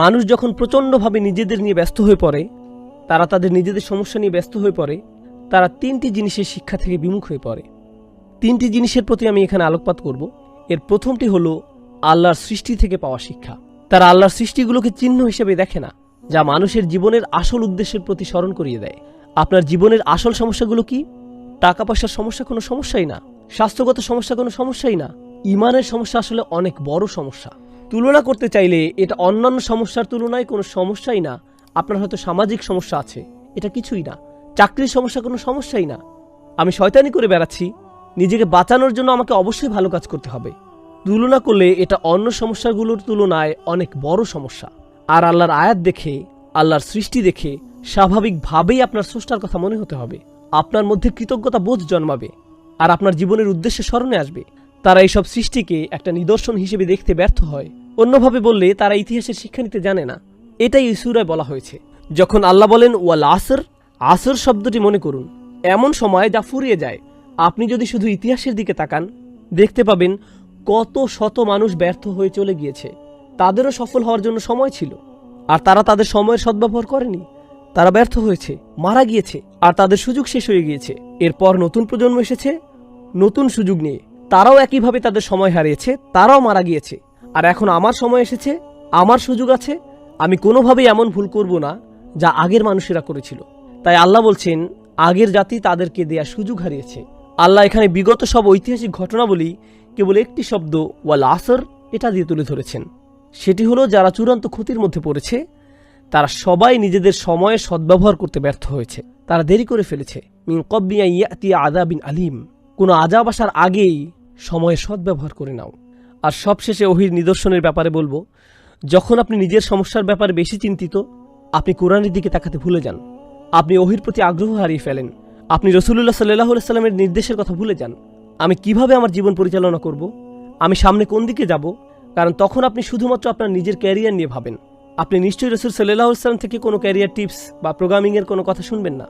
মানুষ যখন প্রচণ্ডভাবে নিজেদের নিয়ে ব্যস্ত হয়ে পড়ে, তারা তাদের নিজেদের সমস্যা নিয়ে ব্যস্ত হয়ে পড়ে, তারা তিনটি জিনিসের শিক্ষা থেকে বিমুখ হয়ে পড়ে। তিনটি জিনিসের প্রতি আমি এখানে আলোকপাত করব। এর প্রথমটি হলো আল্লাহর সৃষ্টি থেকে পাওয়া শিক্ষা। তারা আল্লাহর সৃষ্টিগুলোকে চিহ্ন হিসেবে দেখে না, যা মানুষের জীবনের আসল উদ্দেশ্যের প্রতি স্মরণ করিয়ে দেয়। আপনার জীবনের আসল সমস্যাগুলো কি? টাকা পয়সার সমস্যা কোনো সমস্যাই না? স্বাস্থ্যগত সমস্যা কোনো সমস্যাই না? ইমানের সমস্যা আসলে অনেক বড় সমস্যা। তুলনা করতে চাইলে এটা অন্যান্য সমস্যার তুলনায় কোনো সমস্যাই না। আপনার হয়তো সামাজিক সমস্যা আছে, এটা কিছুই না। চাকরির সমস্যা কোনো সমস্যাই না। আমি শয়তানি করে বেড়াচ্ছি, নিজেকে বাঁচানোর জন্য আমাকে অবশ্যই ভালো কাজ করতে হবে। তুলনা করলে এটা অন্য সমস্যাগুলোর তুলনায় অনেক বড় সমস্যা। আর আল্লাহর আয়াত দেখে, আল্লাহর সৃষ্টি দেখে স্বাভাবিকভাবেই আপনার স্রষ্টার কথা মনে হতে হবে। আপনার মধ্যে কৃতজ্ঞতা বোধ জন্মাবে, আর আপনার জীবনের উদ্দেশ্যে স্মরণে আসবে। তারা এইসব সৃষ্টিকে একটা নিদর্শন হিসেবে দেখতে ব্যর্থ হয়। অন্যভাবে বললে, তারা ইতিহাসের শিক্ষা নিতে জানে না। এটাই ইসুরায় বলা হয়েছে। যখন আল্লাহ বলেন, ওয়াল আসর আসর শব্দটি মনে করুন। এমন সময় যা ফুরিয়ে যায়। আপনি যদি শুধু ইতিহাসের দিকে তাকান, দেখতে পাবেন কত শত মানুষ ব্যর্থ হয়ে চলে গিয়েছে। তাদেরও সফল হওয়ার জন্য সময় ছিল। আর তারা তাদের সময়ের সদ্ব্যবহার করেনি। তারা ব্যর্থ হয়েছে, মারা গিয়েছে। আর তাদের সুযোগ শেষ হয়ে গিয়েছে। এরপর নতুন প্রজন্ম এসেছে, নতুন সুযোগ নিয়ে। তারাও একইভাবে তাদের সময় হারিয়েছে, তারাও মারা গিয়েছে। আর এখন আমার সময় এসেছে, আমার সুযোগ আছে, আমি কোনোভাবেই এমন ভুল করব না যা আগের মানুষেরা করেছিল। তাই আল্লাহ বলছেন, আগের জাতি তাদেরকে দেয়া সুযোগ হারিয়েছে। আল্লাহ এখানে বিগত সব ঐতিহাসিক ঘটনাবলী কেবল একটি শব্দ, ওয়াল আসর, এটা দিয়ে তুলে ধরেছেন। সেটি হলো, যারা চূড়ান্ত ক্ষতির মধ্যে পড়েছে, তারা সবাই নিজেদের সময়ের সদ্ব্যবহার করতে ব্যর্থ হয়েছে। তারা দেরি করে ফেলেছে। মিন কব্বিয়া ইয়াতি আদাবিন আলিম। কোনো আজাব আসার আগেই সময়ের সদ্ব্যবহার করে নাও। আর সবশেষে ওহির নিদর্শনের ব্যাপারে বলব, যখন আপনি নিজের সমস্যার ব্যাপারে বেশি চিন্তিত, আপনি কোরআনের দিকে তাকাতে ভুলে যান। আপনি ওহির প্রতি আগ্রহ হারিয়ে ফেলেন। আপনি রসুল্লাহ সাল্লাহ সাল্লামের নির্দেশের কথা ভুলে যান। আমি কীভাবে আমার জীবন পরিচালনা করব? আমি সামনে কোন দিকে যাব? কারণ তখন আপনি শুধুমাত্র আপনার নিজের ক্যারিয়ার নিয়ে ভাবেন। আপনি নিশ্চয়ই রসুল সাল্লাহ সাল্লাম থেকে কোনো ক্যারিয়ার টিপস বা প্রোগ্রামিংয়ের কোনো কথা শুনবেন না।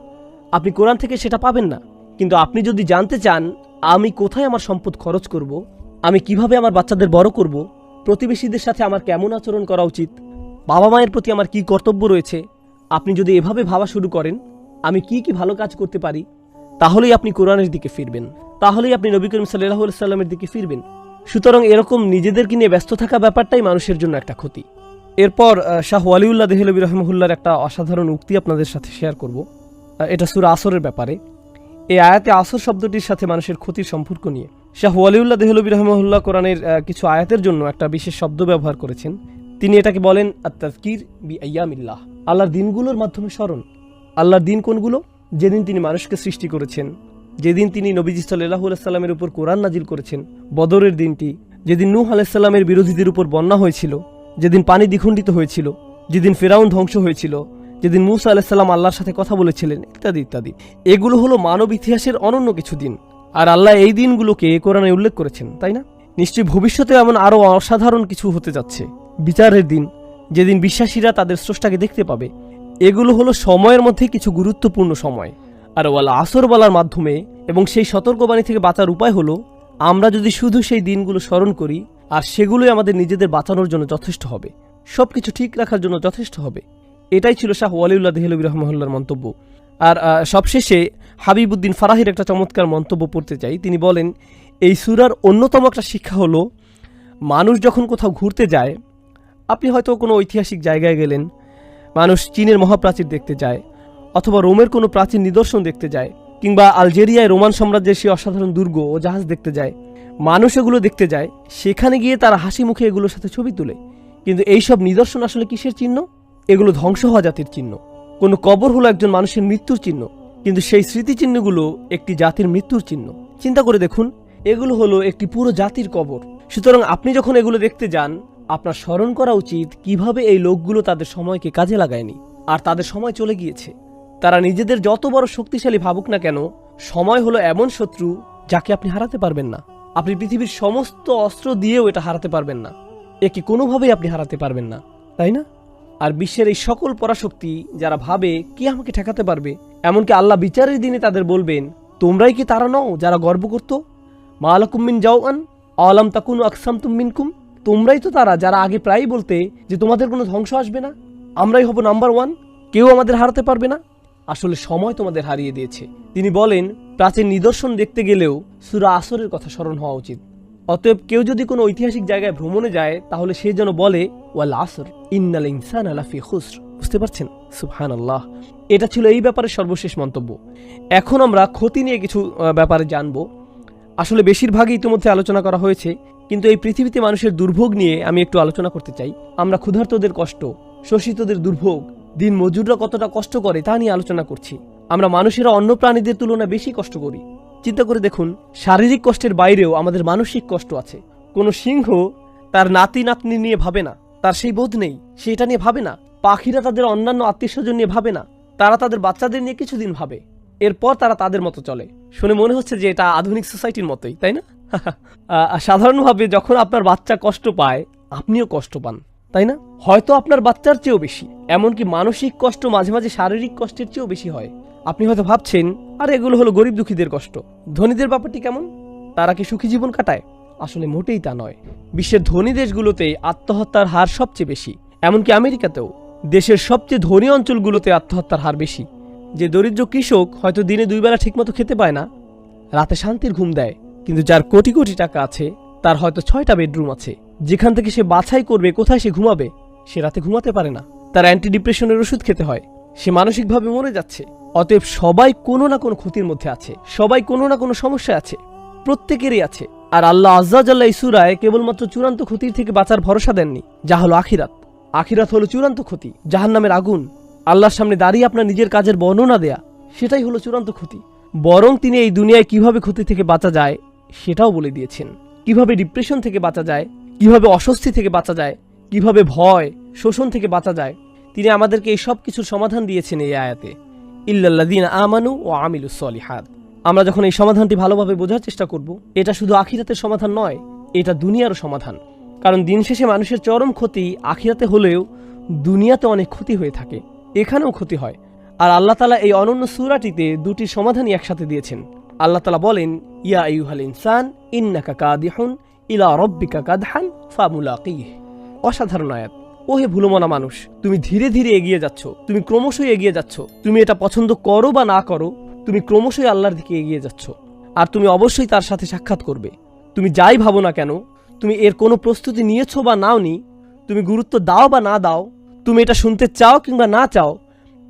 আপনি কোরআন থেকে সেটা পাবেন না। কিন্তু আপনি যদি জানতে চান আমি কোথায় আমার সম্পদ খরচ করব? আমি কীভাবে আমার বাচ্চাদের বড় করব? প্রতিবেশীদের সাথে আমার কেমন আচরণ করা উচিত? বাবা মায়ের প্রতি আমার কি কর্তব্য রয়েছে? আপনি যদি এভাবে ভাবা শুরু করেন, আমি কি কি ভালো কাজ করতে পারি? তাহলেই আপনি কোরআনের দিকে ফিরবেন। তাহলেই আপনি নবী করিম সাল্লাহ সাল্লামের দিকে ফিরবেন। সুতরাং এরকম নিজেদেরকে নিয়ে ব্যস্ত থাকা ব্যাপারটাই মানুষের জন্য একটা ক্ষতি। এরপর শাহ ওয়ালিউল্লাহ দেহলবী রহমহুল্লার একটা অসাধারণ উক্তি আপনাদের সাথে শেয়ার করব। এটা সুরা আসরের ব্যাপারে। এই আয়াতে আসর শব্দটির সাথে মানুষের ক্ষতির সম্পর্ক নিয়ে। শাহ ওয়ালিউল্লাহ দেহলবী রহমহুল্লাহ কোরআনের কিছু আয়াতের জন্য একটা বিশেষ শব্দ ব্যবহার করেছেন। তিনি এটাকে বলেন আত্তাজকির বি আয়ামিল্লাহ আল্লাহর দিনগুলোর মাধ্যমে স্মরণ। আল্লাহর দিন কোনগুলো? যেদিন তিনি মানুষকে সৃষ্টি করেছেন। যেদিন তিনি নবীজি সাল্লাহ সাল্লামের উপর কোরআন নাজিল করেছেন। বদরের দিনটি। যেদিন নূহ আলাইসাল্লামের বিরোধীদের উপর বন্যা হয়েছিল। যেদিন পানি দ্বিখণ্ডিত হয়েছিল। যেদিন ফেরাউন ধ্বংস হয়েছিল। যেদিন মুসা আলাহিসাল্লাম আল্লাহর সাথে কথা বলেছিলেন, ইত্যাদি ইত্যাদি। এগুলো হলো মানব ইতিহাসের অনন্য কিছু দিন। আর আল্লাহ এই দিনগুলোকে কোরআনে উল্লেখ করেছেন, তাই না? নিশ্চয়ই ভবিষ্যতে এমন আরও অসাধারণ কিছু হতে যাচ্ছে। বিচারের দিন, যেদিন বিশ্বাসীরা তাদের স্রষ্টাকে দেখতে পাবে, এগুলো হলো সময়ের মধ্যে কিছু গুরুত্বপূর্ণ সময়। আর ওয়াল আসর বলার মাধ্যমে এবং সেই সতর্কবাণী থেকে বাঁচার উপায় হলো, আমরা যদি শুধু সেই দিনগুলো স্মরণ করি, আর সেগুলোই আমাদের নিজেদের বাঁচানোর জন্য যথেষ্ট হবে। সব কিছু ঠিক রাখার জন্য যথেষ্ট হবে। এটাই ছিল শাহ ওয়ালিউল্লাহ দেহলবী রহমহল্লার মন্তব্য। আর সবশেষে হাবিবুদ্দিন ফারাহির একটা চমৎকার মন্তব্য পড়তে চাই। তিনি বলেন, এই সুরার অন্যতম একটা শিক্ষা হলো, মানুষ যখন কোথাও ঘুরতে যায়, আপনি হয়তো কোনো ঐতিহাসিক জায়গায় গেলেন, মানুষ চীনের মহাপ্রাচীর দেখতে যায়, অথবা রোমের কোনো প্রাচীন নিদর্শন দেখতে যায়, কিংবা আলজেরিয়ায় রোমান সাম্রাজ্যের সেই অসাধারণ দুর্গ ও জাহাজ দেখতে যায়। মানুষ এগুলো দেখতে যায়, সেখানে গিয়ে তারা হাসি মুখে এগুলোর সাথে ছবি তুলে। কিন্তু এইসব নিদর্শন আসলে কিসের চিহ্ন? এগুলো ধ্বংস হওয়া জাতির চিহ্ন। কোনো কবর হলো একজন মানুষের মৃত্যুর চিহ্ন, কিন্তু সেই স্মৃতিচিহ্নগুলো একটি জাতির মৃত্যুর চিহ্ন। চিন্তা করে দেখুন, এগুলো হলো একটি পুরো জাতির কবর। সুতরাং আপনি যখন এগুলো দেখতে যান, আপনার স্মরণ করা উচিত কীভাবে এই লোকগুলো তাদের সময়কে কাজে লাগায়নি। আর তাদের সময় চলে গিয়েছে। তারা নিজেদের যত বড় শক্তিশালী ভাবুক না কেন, সময় হলো এমন শত্রু যাকে আপনি হারাতে পারবেন না। আপনি পৃথিবীর সমস্ত অস্ত্র দিয়েও এটা হারাতে পারবেন না। একে কোনোভাবেই আপনি হারাতে পারবেন না, তাই না? আর বিশ্বের এই সকল পরাশক্তি যারা ভাবে কে আমাকে ঠেকাতে পারবে, এমনকি আল্লাহ বিচারের দিনে তাদের বলবেন, তোমরাই কি তারা নও যারা গর্ব করত? মা আলাকুম মিন যাওয়ান আলাম তাকুন আকসাম তুম মিনকুম। তোমরাই তো তারা যারা আগে প্রায়ই বলতে যে তোমাদের কোনো ধ্বংস আসবে না। আমরাই হব নাম্বার ওয়ান, কেউ আমাদের হারাতে পারবে না। আসলে সময় তোমাদের হারিয়ে দিয়েছে। তিনি বলেন, প্রাচীন নিদর্শন দেখতে গেলেও সুরা আসরের কথা স্মরণ হওয়া উচিত। অতএব কেউ যদি কোনো ঐতিহাসিক জায়গায় ভ্রমণে যায়, তাহলে সে যেন বলে, ওয়াল আসর, ইন্নাল ইনসান আলাফি খুসর। বুঝতে পারছেন? সুবহান আল্লাহ এটা ছিল এই ব্যাপারে সর্বশেষ মন্তব্য। এখন আমরা ক্ষতি নিয়ে কিছু ব্যাপারে জানব। আসলে বেশিরভাগই ইতিমধ্যে আলোচনা করা হয়েছে, কিন্তু এই পৃথিবীতে মানুষের দুর্ভোগ নিয়ে আমি একটু আলোচনা করতে চাই। আমরা ক্ষুধার্তদের কষ্ট, শোষিতদের দুর্ভোগ দিন মজুররা কতটা কষ্ট করে তা নিয়ে আলোচনা করছি। আমরা মানুষেরা অন্য প্রাণীদের তুলনায় বেশি কষ্ট করি। চিন্তা করে দেখুন, শারীরিক কষ্টের বাইরেও আমাদের মানসিক কষ্ট আছে। কোনো সিংহ তার নাতি নাতনি নিয়ে ভাবে না, তার সেই বোধ নেই সে এটা নিয়ে ভাবে না, পাখিরা তাদের অন্যান্য আত্মীয় স্বজন নিয়ে ভাবে না, তারা তাদের বাচ্চাদের নিয়ে কিছুদিন ভাবে। এরপর তারা তাদের মতো চলে। শুনে মনে হচ্ছে যে এটা আধুনিক সোসাইটির মতোই, তাই না? সাধারণভাবে যখন আপনার বাচ্চা কষ্ট পায়, আপনিও কষ্ট পান। তাই না? হয়তো আপনার বাচ্চার চেয়েও বেশি, এমনকি মানসিক কষ্ট মাঝে মাঝে শারীরিক কষ্টের চেয়েও বেশি হয়। আপনি হয়তো ভাবছেন, আর, এগুলো হলো গরিব দুঃখীদের কষ্ট। ধনীদের ব্যাপারটি কেমন? তারা কি সুখী জীবন কাটায়? আসলে মোটেই তা নয়। বিশ্বের ধনী দেশগুলোতে আত্মহত্যার হার সবচেয়ে বেশি। এমনকি আমেরিকাতেও দেশের সবচেয়ে ধনী অঞ্চলগুলোতে আত্মহত্যার হার বেশি। যে দরিদ্র কৃষক হয়তো দিনে দুই বেলা ঠিকমতো খেতে পায় না, রাতে শান্তির ঘুম দেয়, কিন্তু যার কোটি কোটি টাকা আছে, তার হয়তো ছয়টা বেডরুম আছে। যেখান থেকে সে বাছাই করবে, কোথায় সে ঘুমাবে, সে রাতে ঘুমাতে পারে না। তার অ্যান্টি ডিপ্রেশনের ওষুধ খেতে হয়। সে মানসিকভাবে মরে যাচ্ছে। অতএব সবাই কোনো না কোনো ক্ষতির মধ্যে আছে। সবাই কোনো না কোনো সমস্যা আছে। প্রত্যেকেরই আছে। আর আল্লাহ আজ্জাজাল্লাহ ইসুরায় কেবলমাত্র চূড়ান্ত ক্ষতির থেকে বাঁচার ভরসা দেননি। যা হলো আখিরাত। আখিরাত হলো চূড়ান্ত ক্ষতি, জাহান্নামের আগুন। আল্লাহর সামনে দাঁড়িয়ে আপনার নিজের কাজের বর্ণনা দেয়া, সেটাই হলো চূড়ান্ত ক্ষতি। বরং তিনি এই দুনিয়ায় কীভাবে ক্ষতি থেকে বাঁচা যায়, সেটাও বলে দিয়েছেন। কীভাবে ডিপ্রেশন থেকে বাঁচা যায় কীভাবে অস্বস্তি থেকে বাঁচা যায়, কীভাবে ভয়, শোষণ থেকে বাঁচা যায়, তিনি আমাদেরকে এই সব কিছুর সমাধান দিয়েছেন এই আয়াতে। ইল্লাল্লাদিন আমানু ও আমিলু সলিহাদ আমরা যখন এই সমাধানটি ভালোভাবে বোঝার চেষ্টা করব, এটা শুধু আখিরাতের সমাধান নয়, এটা দুনিয়ারও সমাধান। কারণ দিন শেষে মানুষের চরম ক্ষতি আখিরাতে হলেও দুনিয়াতে অনেক ক্ষতি হয়ে থাকে, এখানেও ক্ষতি হয়। আর আল্লাহ তালা এই অনন্য সুরাটিতে দুটি সমাধানই একসাথে দিয়েছেন। আল্লাহ তালা বলেন, ইয়া আইয়ুহাল ইনসান, ইন্নাকা কাদিহুন ইলা রব্বিকা কাদহান ফামুলাকিহ। অসাধারণ আয়াত। ওহে ভুলমনা মানুষ, তুমি ধীরে ধীরে এগিয়ে যাচ্ছ, তুমি ক্রমশই এগিয়ে যাচ্ছ, তুমি এটা পছন্দ করো বা না করো, তুমি ক্রমশই আল্লাহর দিকে এগিয়ে যাচ্ছ, আর তুমি অবশ্যই তার সাথে সাক্ষাৎ করবে। তুমি যাই ভাবো না কেন, তুমি এর কোনো প্রস্তুতি নিয়েছো বা নাওনি, তুমি গুরুত্ব দাও বা না দাও, তুমি এটা শুনতে চাও কিংবা না চাও,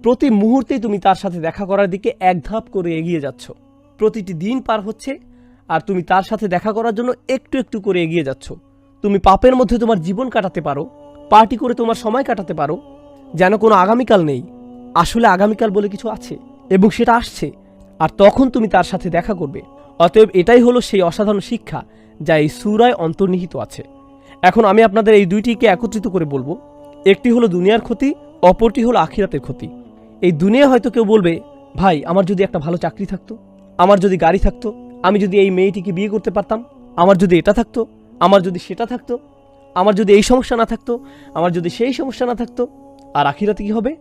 প্রতি মুহূর্তেই তুমি তার সাথে দেখা করার দিকে এক ধাপ করে এগিয়ে যাচ্ছ। প্রতিটি দিন পার হচ্ছে আর তুমি তার সাথে দেখা করার জন্য একটু একটু করে এগিয়ে যাচ্ছ। তুমি পাপের মধ্যে তোমার জীবন কাটাতে পারো, পার্টি করে তোমার সময় কাটাতে পারো, যেন কোনো আগামীকাল নেই। আসলে আগামীকাল বলে কিছু আছে, এবং সেটা আসছে, আর তখন তুমি তার সাথে দেখা করবে। অতএব এটাই হলো সেই অসাধারণ শিক্ষা, যা এই সুরায় অন্তর্নিহিত আছে। এখন আমি আপনাদের এই দুইটিকে একত্রিত করে বলব। একটি হলো দুনিয়ার ক্ষতি, অপরটি হলো আখিরাতের ক্ষতি। এই দুনিয়া হয়তো কেউ বলবে, ভাই, আমার যদি একটা ভালো চাকরি থাকতো, আমার যদি গাড়ি থাকতো আমি যদি এই মেয়েটিকে বিয়ে করতে পারতাম, আমার যদি এটা থাকতো, আমার যদি সেটা থাকতো, আমার যদি এই সমস্যা না থাকতো, আমার যদি সেই সমস্যা না থাকতো, আর আখিরাতে কি হবে?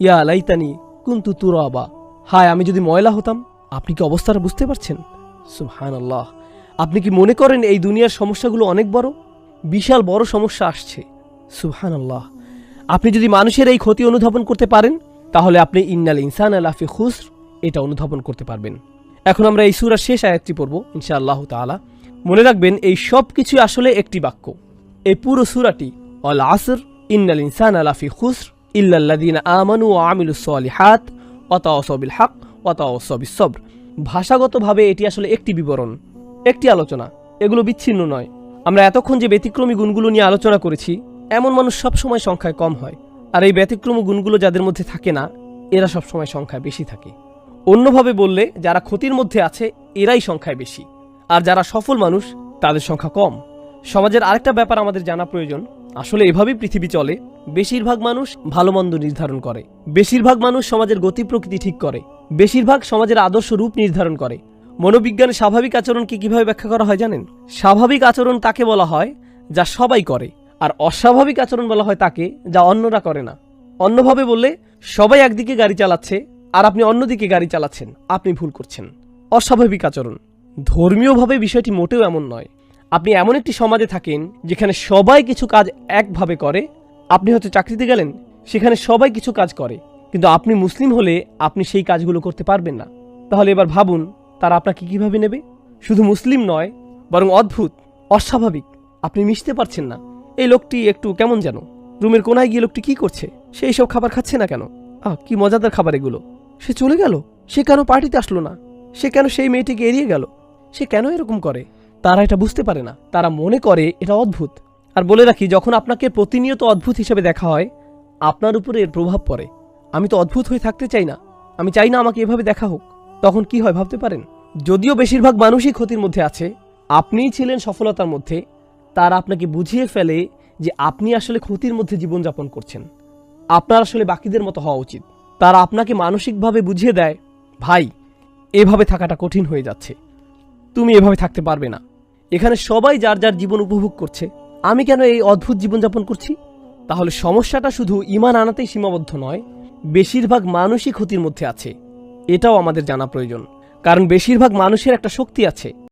ইয়া লাইতানি কুন্তু তুরাবা। হায়, আমি যদি ময়লা হতাম, আপনি কি অবস্থাটা বুঝতে পারছেন? সুহান আল্লাহ আপনি কি মনে করেন এই দুনিয়ার সমস্যাগুলো অনেক বড়? বিশাল বড় সমস্যা আসছে। সুহান আল্লাহ আপনি যদি মানুষের এই ক্ষতি অনুধাবন করতে পারেন, তাহলে আপনি ইন্নাল ইনসান আলাফি খুসর, এটা অনুধাবন করতে পারবেন। এখন আমরা এই সুরার শেষ আয়াতটি পড়ব ইনশা আল্লাহ তাআলা। মনে রাখবেন, এই সব কিছু আসলে একটি বাক্য। এই পুরো সুরাটি, অল আসর, ইন্নাল ইনসান আলাফি খুসর ইল্লাল্লাদিন আমানু আমিলু সলিহাত অতাওসবিল হাক অতাওসবিস সবর। ভাষাগতভাবে এটি আসলে একটি বিবরণ, একটি আলোচনা, এগুলো বিচ্ছিন্ন নয়। আমরা এতক্ষণ যে ব্যতিক্রমী গুণগুলো নিয়ে আলোচনা করেছি, এমন মানুষ সবসময় সংখ্যায় কম হয়। আর এই ব্যতিক্রমী গুণগুলো যাদের মধ্যে থাকে না, এরা সবসময় সংখ্যায় বেশি থাকে। অন্যভাবে বললে, যারা ক্ষতির মধ্যে আছে, এরাই সংখ্যায় বেশি। আর যারা সফল মানুষ, তাদের সংখ্যা কম। সমাজের আরেকটা ব্যাপার আমাদের জানা প্রয়োজন। আসলে এভাবেই পৃথিবী চলে। বেশিরভাগ মানুষ ভালো মন্দ নির্ধারণ করে। বেশিরভাগ মানুষ সমাজের গতি প্রকৃতি ঠিক করে। বেশিরভাগ সমাজের আদর্শ রূপ নির্ধারণ করে। মনোবিজ্ঞানে স্বাভাবিক আচরণকে কীভাবে ব্যাখ্যা করা হয় জানেন? স্বাভাবিক আচরণ তাকে বলা হয় যা সবাই করে, আর অস্বাভাবিক আচরণ বলা হয় তাকে যা অন্যরা করে না। অন্যভাবে বললে, সবাই একদিকে গাড়ি চালাচ্ছে আর আপনি অন্যদিকে গাড়ি চালাচ্ছেন, আপনি ভুল করছেন। অস্বাভাবিক আচরণ। ধর্মীয়ভাবে বিষয়টি মোটেও এমন নয়। আপনি এমন একটি সমাজে থাকেন, যেখানে সবাই কিছু কাজ একভাবে করে। আপনি হয়তো চাকরিতে গেলেন, সেখানে সবাই কিছু কাজ করে। কিন্তু আপনি মুসলিম হলে আপনি সেই কাজগুলো করতে পারবেন না। তাহলে এবার ভাবুন, তারা আপনাকে কীভাবে নেবে? শুধু মুসলিম নয়, বরং অদ্ভুত, অস্বাভাবিক। আপনি মিশতে পারছেন না। এই লোকটি একটু কেমন যেন? রুমের কোনায় গিয়ে লোকটি কি করছে? সেই সব খাবার খাচ্ছে না কেন? আহ, কি মজাদার খাবার এগুলো। সে চলে গেল? সে কেন পার্টিতে আসলো না? সে কেন সেই মেয়েটিকে এড়িয়ে গেল? সে কেন এরকম করে? তারা এটা বুঝতে পারে না। তারা মনে করে এটা অদ্ভুত। আর বলে রাখি, যখন আপনাকে প্রতিনিয়ত অদ্ভুত হিসেবে দেখা হয়, আপনার উপরে এর প্রভাব পড়ে। আমি তো অদ্ভুত হয়ে থাকতে চাই না। আমি চাই না আমাকে এভাবে দেখা হোক। তখন কি হয় ভাবতে পারেন? যদিও বেশিরভাগ মানুষই ক্ষতির মধ্যে আছে, আপনিই ছিলেন সফলতার মধ্যে। তারা আপনাকে বুঝিয়ে ফেলে যে আপনি আসলে ক্ষতির মধ্যে জীবনযাপন করছেন। আপনার আসলে বাকিদের মতো হওয়া উচিত। তারা আপনাকে মানসিকভাবে বুঝিয়ে দেয়, ভাই, এভাবে থাকাটা কঠিন হয়ে যাচ্ছে। তুমি এভাবে থাকতে পারবে না। এখানে সবাই যার যার জীবন উপভোগ করছে। আমি কেন এই অদ্ভুত জীবনযাপন করছি? তাহলে সমস্যাটা শুধু ইমান আনাতেই সীমাবদ্ধ নয়, বেশিরভাগ মানুষই ক্ষতির মধ্যে আছে। এটাও আমাদের জানা প্রয়োজন। কারণ বেশিরভাগ মানুষের একটা শক্তি আছে।